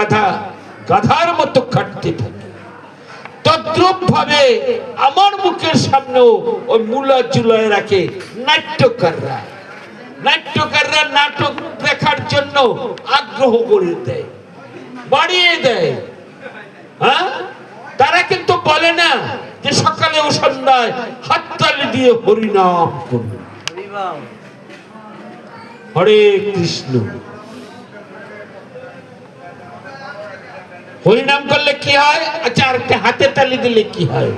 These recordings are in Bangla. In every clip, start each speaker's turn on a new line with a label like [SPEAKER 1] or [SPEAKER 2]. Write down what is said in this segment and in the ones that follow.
[SPEAKER 1] গাধা গাধার মতো খাটতে থাকে। তদ্রুপ ভাবে আমার মুখের সামনেও ওই মুলা চুলায় রাখে নাট্যকাররা। নাট্যকাররা নাটক দেখার জন্য আগ্রহ করে দেয় বাড়িয়ে দেয়। হ্যাঁ? তারা কিন্তু বলে না যে সকালে ও সন্ধ্যায় হাততালি দিয়ে হরিনাম করবে হরে কৃষ্ণ। হরিনাম করলে কি হয়? আচ্ছা আর একটা হাতে তালি দিলে কি হয়?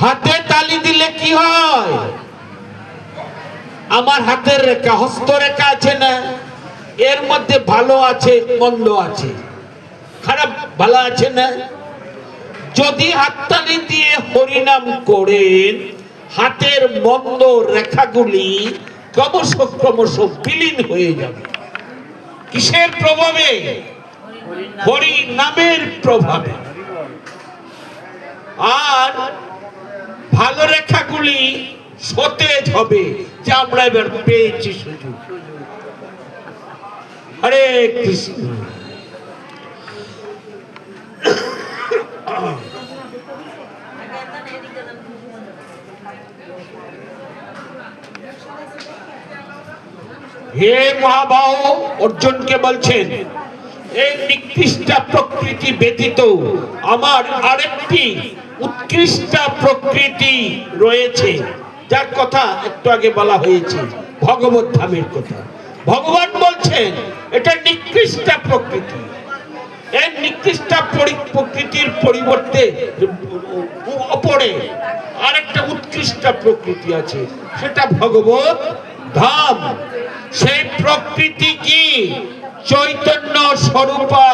[SPEAKER 1] হাতে তালি দিলে কি হয়? আমার হাতের রেখা, হস্তরেখা আছে না? এর মধ্যে ভালো আছে, মন্দ আছে? খারাপ, ভালো আছে না? যদি হাততালি দিয়ে হরিনাম করেন, হাতের মন্দ রেখাগুলি ক্রমশ ক্রমশ বিলীন হয়ে যাবে। কিসের প্রভাবে? হরি নামের প্রভাবে। আর ভালো রেখাগুলি সতেজ হবে, যে আমরা এবার পেয়েছি সুযোগ হরে কৃষ্ণ। হে মহাবাহ অর্জুনকে বলছেন, এই নিকৃষ্ট প্রকৃতি ব্যতীত আমার আরেকটি উৎকৃষ্ট প্রকৃতি রয়েছে। যার কথা একটু আগে বলা হয়েছে, ভগবত ধামের কথা। ভগবান বলছেন, এটা নিকৃষ্ট প্রকৃতি। এই নিকৃষ্ট প্রকৃতির পরিবর্তে অপরে আরেকটা উৎকৃষ্ট প্রকৃতি আছে, সেটা ভগবত ধাম। সেই প্রকৃতি কি? চৈতন্য স্বরূপা।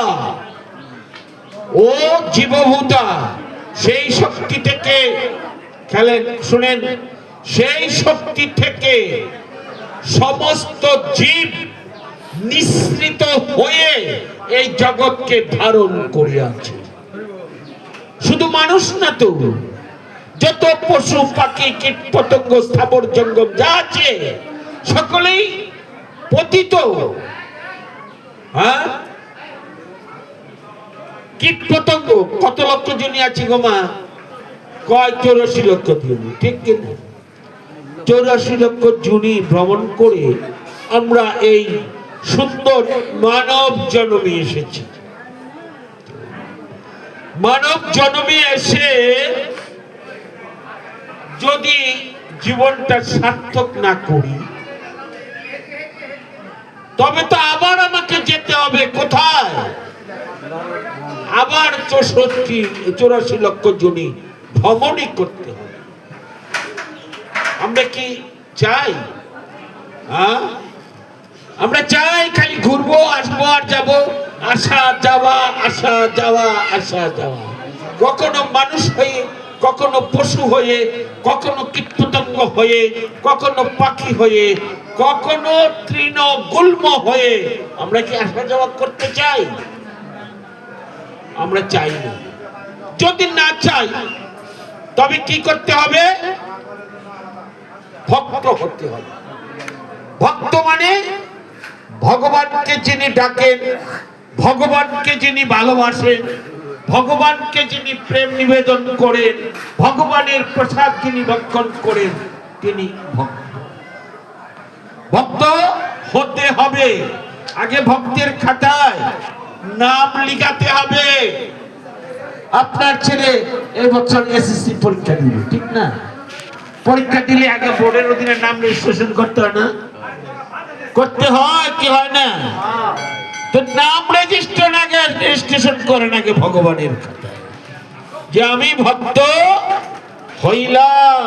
[SPEAKER 1] ও জীবভূতা, সেই শক্তি থেকে খেলেন শুনেন, সেই শক্তি থেকে সমস্ত জীব নিঃসৃত হয়ে এই জগৎকে ধারণ করিয়াছে। শুধু মানুষ না তো, যত পশু, পাখি কীট পতঙ্গ স্থাবর জঙ্গম যা আছে, সকলেই পতিত। হ্যাঁ? কীট পতঙ্গ, কত লক্ষ জনি আছে গো মা? কয় চৌরাশি লক্ষ জনি, ঠিক কিনা চৌরাশি লক্ষ জুনি ভ্রমণ করে আমরা এই সুন্দর মানব জন্মে এসেছি। মানব জন্মে এসে যদি জীবনটা সার্থক না করি তবে তো আবার আমাকে যেতে হবে, কোথায়? আবার চৌষট্টি চৌরাশি লক্ষ জনি ভ্রমণই করতে হবে। আমরা কি চাই? হ্যাঁ? আমরা চাই খালি ঘুরবো, আসব আর যাব। আসা যাওয়া আসা যাওয়া আসা যাওয়া। কখনো মানুষ হয়ে কখনো পশু হয়ে, কখনো কীটপতঙ্গ হয়ে, কখনো পাখি হয়ে, কখনো তৃণ গুল্ম হয়ে, আমরা কি আসা যাওয়া করতে চাই? আমরা চাই না। যদি না চাই, তবে কি করতে হবে? ভক্ত হতে হবে। ভক্ত মানে ভগবানকে যিনি ডাকেন, ভগবানকে যিনি ভালোবাসেন ভগবানকে যিনি প্রেম নিবেদন করেন, ভগবানের প্রসাদ যিনি ভক্ষণ করেন, তিনি ভক্ত। ভক্ত হতে হবে। আগে ভক্তের খাতায় নাম লিখাতে হবে। আপনার ছেলে এই বছর এসএসসি পরীক্ষা দিবে, ঠিক না? পরীক্ষা দিলে আগে বোর্ডের অধীনে নাম রেজিস্ট্রেশন করতে হয় না? করতে হয়, কি হয় না? তো নাম রেজিস্ট্রেশন রেজিস্ট্রেশন করে নাকি ভগবানের যে আমি ভক্ত হইলাম।